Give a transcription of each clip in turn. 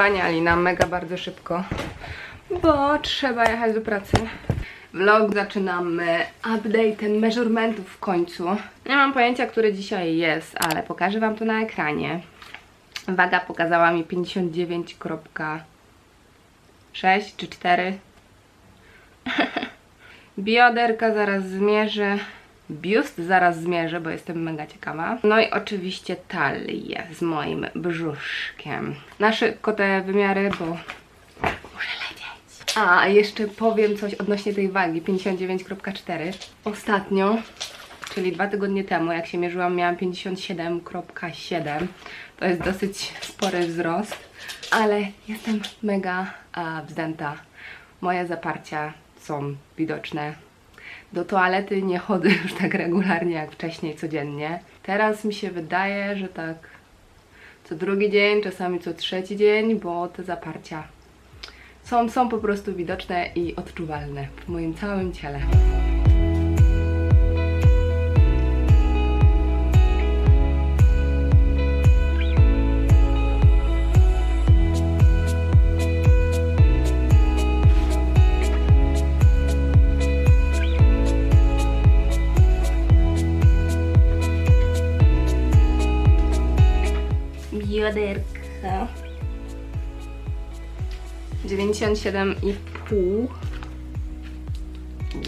Wspaniali nam mega bardzo szybko, bo trzeba jechać do pracy. Vlog zaczynamy update'em measurementów w końcu. Nie mam pojęcia, który dzisiaj jest, ale pokażę Wam to na ekranie. Waga pokazała mi 59,6 czy 4. Bioderka zaraz zmierzę. Biust zaraz zmierzę, bo jestem mega ciekawa. No i oczywiście talię z moim brzuszkiem. Na szybko te wymiary, bo muszę lecieć. A, jeszcze powiem coś odnośnie tej wagi, 59,4. Ostatnio, czyli dwa tygodnie temu, jak się mierzyłam, miałam 57,7. To jest dosyć spory wzrost, ale jestem mega a, wzdęta. Moje zaparcia są widoczne. Do toalety nie chodzę już tak regularnie jak wcześniej, codziennie. Teraz mi się wydaje, że tak co drugi dzień, czasami co trzeci dzień, bo te zaparcia są, są po prostu widoczne i odczuwalne w moim całym ciele. Bioderka. 97,5.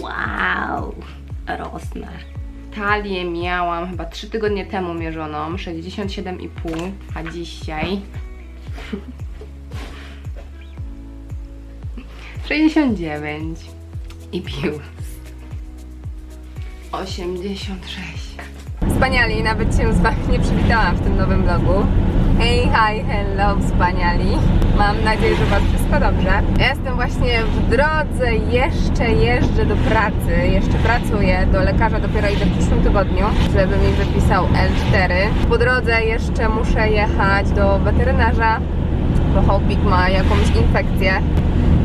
Wow, rosnę. Talię miałam chyba 3 tygodnie temu mierzoną, 67,5, a dzisiaj 69 i biust 86. Wspaniali, nawet się z Wami nie przywitałam w tym nowym vlogu. Hey, hi, hello, wspaniali. Mam nadzieję, że Was wszystko dobrze. Ja jestem właśnie w drodze, jeszcze jeżdżę do pracy, jeszcze pracuję do lekarza, dopiero idę w przyszłym tygodniu, żeby mi wypisał L4. Po drodze jeszcze muszę jechać do weterynarza, bo Hopik ma jakąś infekcję.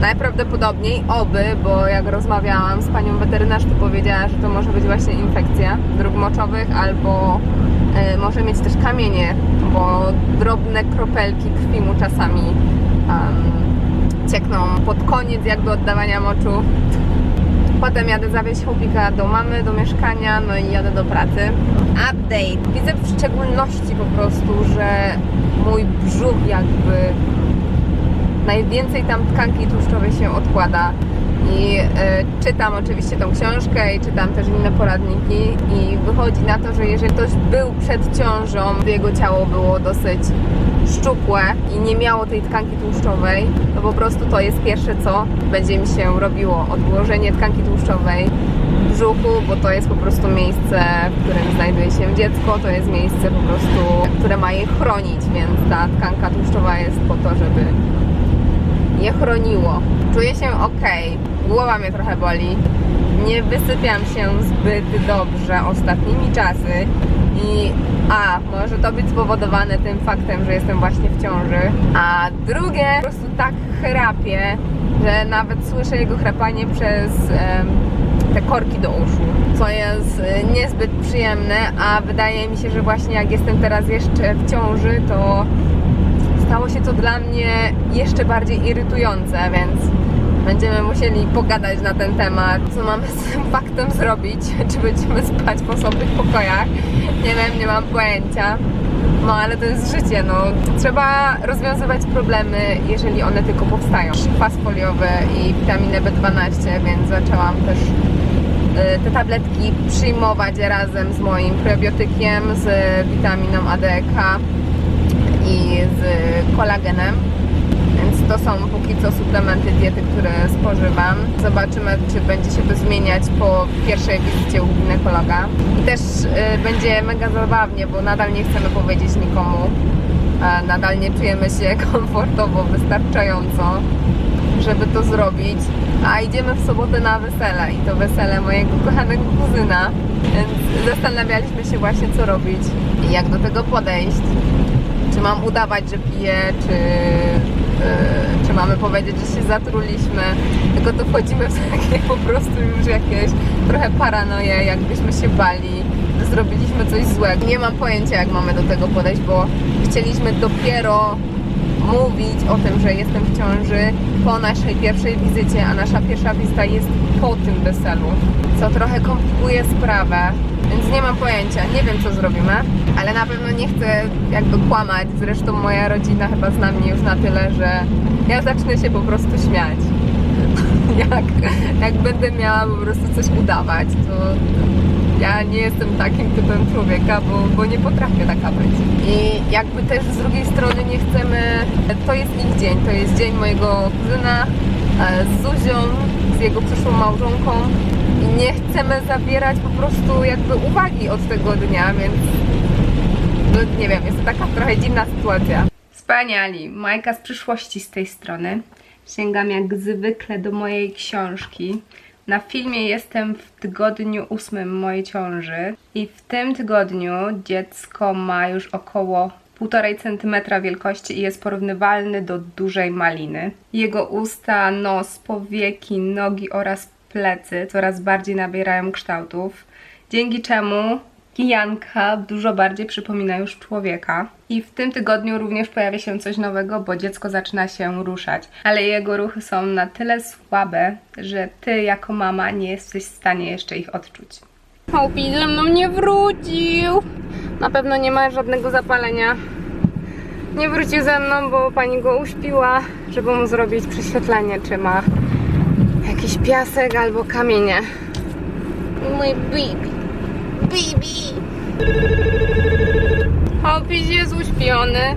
Najprawdopodobniej oby, bo jak rozmawiałam z panią weterynarz, to powiedziała, że to może być właśnie infekcja dróg moczowych albo może mieć też kamienie, bo drobne kropelki krwi mu czasami em, ciekną pod koniec jakby oddawania moczu. Potem jadę zawieźć chłopika do mamy, do mieszkania, no i jadę do pracy. Update. Widzę w szczególności po prostu, że mój brzuch jakby najwięcej tam tkanki tłuszczowej się odkłada. I e, czytam oczywiście tą książkę i czytam też inne poradniki i wychodzi na to, że jeżeli ktoś był przed ciążą, jego ciało było dosyć szczupłe i nie miało tej tkanki tłuszczowej, to po prostu to jest pierwsze co będzie mi się robiło. Odłożenie tkanki tłuszczowej w brzuchu, bo to jest po prostu miejsce, w którym znajduje się dziecko, to jest miejsce po prostu, które ma je chronić, więc ta tkanka tłuszczowa jest po to, żeby je chroniło. Czuję się ok, głowa mnie trochę boli. Nie wysypiam się zbyt dobrze ostatnimi czasy. I a, może to być spowodowane tym faktem, że jestem właśnie w ciąży, a drugie po prostu tak chrapie, że nawet słyszę jego chrapanie przez em, te korki do uszu, co jest e, niezbyt przyjemne, a wydaje mi się, że właśnie jak jestem teraz jeszcze w ciąży, to stało się to dla mnie jeszcze bardziej irytujące, więc będziemy musieli pogadać na ten temat, co mamy z tym faktem zrobić, czy będziemy spać w osobnych pokojach. Nie wiem, nie mam pojęcia. No ale to jest życie, no. Trzeba rozwiązywać problemy, jeżeli one tylko powstają. Kwas foliowy i witaminę B12, więc zaczęłam też y, te tabletki przyjmować razem z moim probiotykiem, z witaminą ADK i z kolagenem. To są póki co suplementy diety, które spożywam. Zobaczymy, czy będzie się to zmieniać po pierwszej wizycie u ginekologa. I też y, będzie mega zabawnie, bo nadal nie chcemy powiedzieć nikomu. A nadal nie czujemy się komfortowo, wystarczająco, żeby to zrobić. A idziemy w sobotę na wesele i to wesele mojego kochanego kuzyna. Więc zastanawialiśmy się właśnie, co robić i jak do tego podejść czy mam udawać, że piję, czy, czy mamy powiedzieć, że się zatruliśmy. Tylko to wchodzimy w takie po prostu już jakieś trochę paranoje, jakbyśmy się bali, że zrobiliśmy coś złego. Nie mam pojęcia, jak mamy do tego podejść, bo chcieliśmy dopiero mówić o tym, że jestem w ciąży po naszej pierwszej wizycie, a nasza pierwsza wizyta jest po tym weselu, co trochę komplikuje sprawę. Więc nie mam pojęcia, nie wiem co zrobimy, ale na pewno nie chcę jakby kłamać. Zresztą moja rodzina chyba zna mnie już na tyle, że ja zacznę się po prostu śmiać. Jak, jak będę miała po prostu coś udawać, to ja nie jestem takim typem człowieka, bo, bo nie potrafię taka być. I jakby też z drugiej strony nie chcemy, to jest ich dzień, to jest dzień mojego kuzyna e, z Zuzią, z jego przyszłą małżonką i nie chcemy zabierać po prostu jakby uwagi od tego dnia, więc no nie wiem, jest to taka trochę dziwna sytuacja. Wspaniali, Majka z przyszłości z tej strony. Sięgam jak zwykle do mojej książki. Na filmie jestem w tygodniu ósmym mojej ciąży i w tym tygodniu dziecko ma już około 1,5 cm wielkości i jest porównywalny do dużej maliny. Jego usta, nos, powieki, nogi oraz plecy coraz bardziej nabierają kształtów, dzięki czemu Kijanka dużo bardziej przypomina już człowieka. I w tym tygodniu również pojawia się coś nowego, bo dziecko zaczyna się ruszać. Ale jego ruchy są na tyle słabe, że ty jako mama nie jesteś w stanie jeszcze ich odczuć. Hopi ze mną nie wrócił. Na pewno nie ma żadnego zapalenia. Nie wrócił ze mną, bo pani go uśpiła, żeby mu zrobić prześwietlenie, czy ma jakiś piasek albo kamienie. Mój baby. Baby. Hopiś jest uśpiony.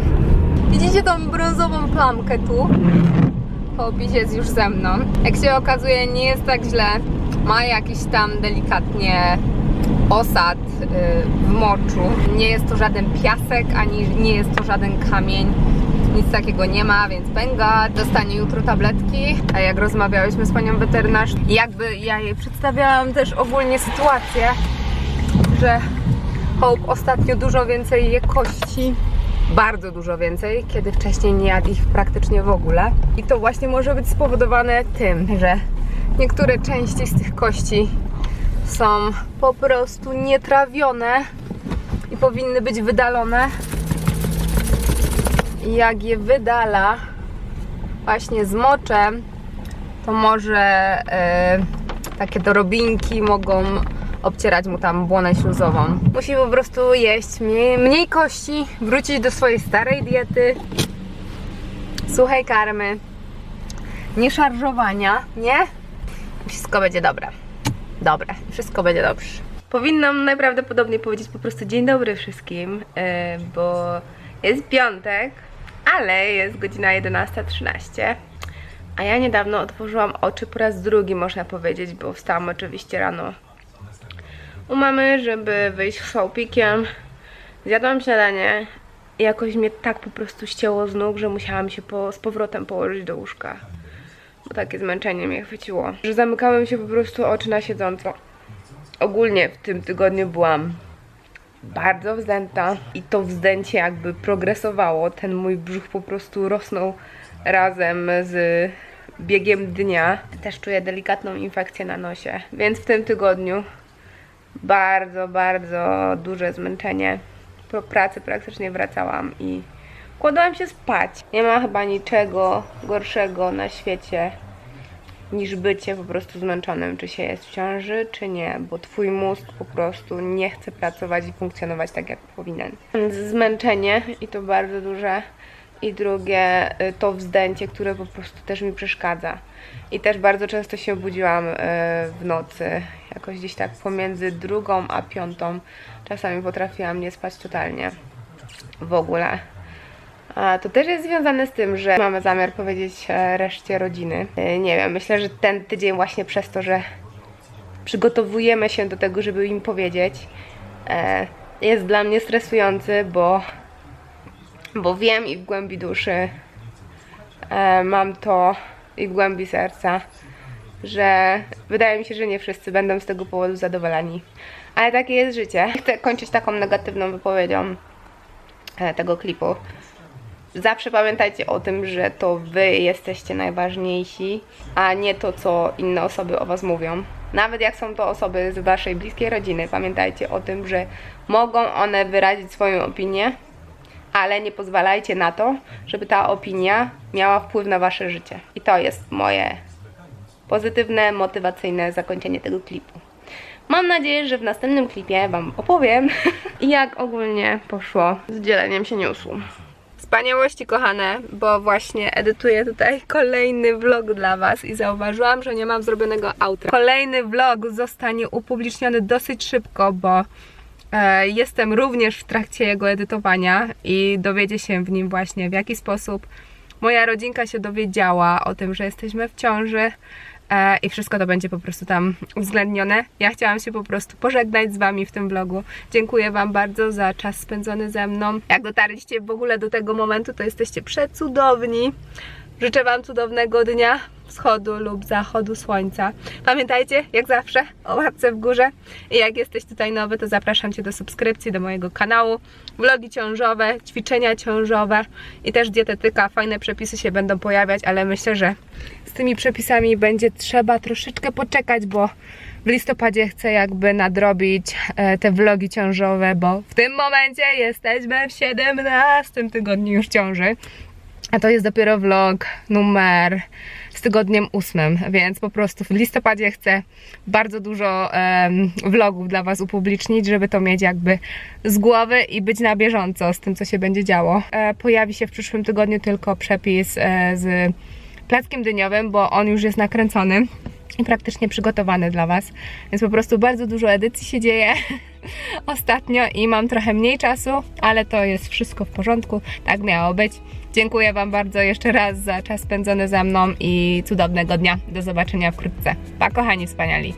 Widzicie tą brązową plamkę tu? Hopiś jest już ze mną. Jak się okazuje, nie jest tak źle. Ma jakiś tam delikatnie osad y, w moczu. Nie jest to żaden piasek, ani nie jest to żaden kamień. Nic takiego nie ma, więc pęga. Dostanie jutro tabletki. A jak rozmawiałyśmy z panią weterynarz, jakby ja jej przedstawiałam też ogólnie sytuację, że Hope ostatnio dużo więcej je kości. Bardzo dużo więcej, kiedy wcześniej nie jadł ich praktycznie w ogóle. I to właśnie może być spowodowane tym, że niektóre części z tych kości są po prostu nietrawione i powinny być wydalone. I jak je wydala właśnie z moczem, to może e, takie dorobinki mogą obcierać mu tam błonę śluzową. Musi po prostu jeść mniej, mniej kości, wrócić do swojej starej diety, suchej karmy, nie szarżowania, nie? Wszystko będzie dobre. Dobre, wszystko będzie dobrze. Powinnam najprawdopodobniej powiedzieć po prostu dzień dobry wszystkim, yy, bo jest piątek, ale jest godzina 11.13. A ja niedawno otworzyłam oczy po raz drugi, można powiedzieć, bo wstałam oczywiście rano u mamy, żeby wyjść z sołpikiem. Zjadłam śniadanie i jakoś mnie tak po prostu ścięło z nóg, że musiałam się po, z powrotem położyć do łóżka. Bo takie zmęczenie mnie chwyciło. Że zamykałem się po prostu oczy na siedząco. Ogólnie w tym tygodniu byłam bardzo wzdęta i to wzdęcie jakby progresowało. Ten mój brzuch po prostu rosnął razem z biegiem dnia. Też czuję delikatną infekcję na nosie, więc w tym tygodniu bardzo, bardzo duże zmęczenie. Po pracy praktycznie wracałam i kładłam się spać. Nie ma chyba niczego gorszego na świecie niż bycie po prostu zmęczonym, czy się jest w ciąży, czy nie, bo twój mózg po prostu nie chce pracować i funkcjonować tak, jak powinien. Zmęczenie i to bardzo duże. I drugie, y, to wzdęcie, które po prostu też mi przeszkadza. I też bardzo często się obudziłam y, w nocy, jakoś gdzieś tak pomiędzy drugą a piątą. Czasami potrafiłam nie spać totalnie. W ogóle. A to też jest związane z tym, że mamy zamiar powiedzieć e, reszcie rodziny. E, Nie wiem, myślę, że ten tydzień właśnie przez to, że przygotowujemy się do tego, żeby im powiedzieć, e, jest dla mnie stresujący, bo, bo wiem i w głębi duszy e, mam to i w głębi serca, że wydaje mi się, że nie wszyscy będą z tego powodu zadowoleni. Ale takie jest życie. Chcę kończyć taką negatywną wypowiedzią e, tego klipu. Zawsze pamiętajcie o tym, że to wy jesteście najważniejsi, a nie to, co inne osoby o was mówią. Nawet jak są to osoby z waszej bliskiej rodziny, pamiętajcie o tym, że mogą one wyrazić swoją opinię, ale nie pozwalajcie na to, żeby ta opinia miała wpływ na wasze życie. I to jest moje pozytywne, motywacyjne zakończenie tego klipu. Mam nadzieję, że w następnym klipie Wam opowiem, jak ogólnie poszło z dzieleniem się newsu. Wspaniałości kochane, bo właśnie edytuję tutaj kolejny vlog dla Was i zauważyłam, że nie mam zrobionego outra. Kolejny vlog zostanie upubliczniony dosyć szybko, bo jestem również w trakcie jego edytowania i dowiedzie się w nim właśnie w jaki sposób moja rodzinka się dowiedziała o tym, że jesteśmy w ciąży e, i wszystko to będzie po prostu tam uwzględnione. Ja chciałam się po prostu pożegnać z Wami w tym vlogu. Dziękuję Wam bardzo za czas spędzony ze mną. Jak dotarliście w ogóle do tego momentu, to jesteście przecudowni. Życzę Wam cudownego dnia wschodu lub zachodu słońca. Pamiętajcie, jak zawsze, o łapce w górze. I jak jesteś tutaj nowy, to zapraszam Cię do subskrypcji do mojego kanału. Vlogi ciążowe, ćwiczenia ciążowe i też dietetyka. Fajne przepisy się będą pojawiać, ale myślę, że z tymi przepisami będzie trzeba troszeczkę poczekać, bo w listopadzie chcę jakby nadrobić e, te vlogi ciążowe, bo w tym momencie jesteśmy w 17 tygodniu już ciąży. A to jest dopiero vlog numer z tygodniem ósmym, więc po prostu w listopadzie chcę bardzo dużo em, vlogów dla Was upublicznić, żeby to mieć jakby z głowy i być na bieżąco z tym, co się będzie działo. E, pojawi się w przyszłym tygodniu tylko przepis e, z plackiem dyniowym, bo on już jest nakręcony i praktycznie przygotowany dla Was. Więc po prostu bardzo dużo edycji się dzieje ostatnio i mam trochę mniej czasu, ale to jest wszystko w porządku. Tak miało być. Dziękuję Wam bardzo jeszcze raz za czas spędzony ze mną i cudownego dnia. Do zobaczenia wkrótce. Pa, kochani wspaniali.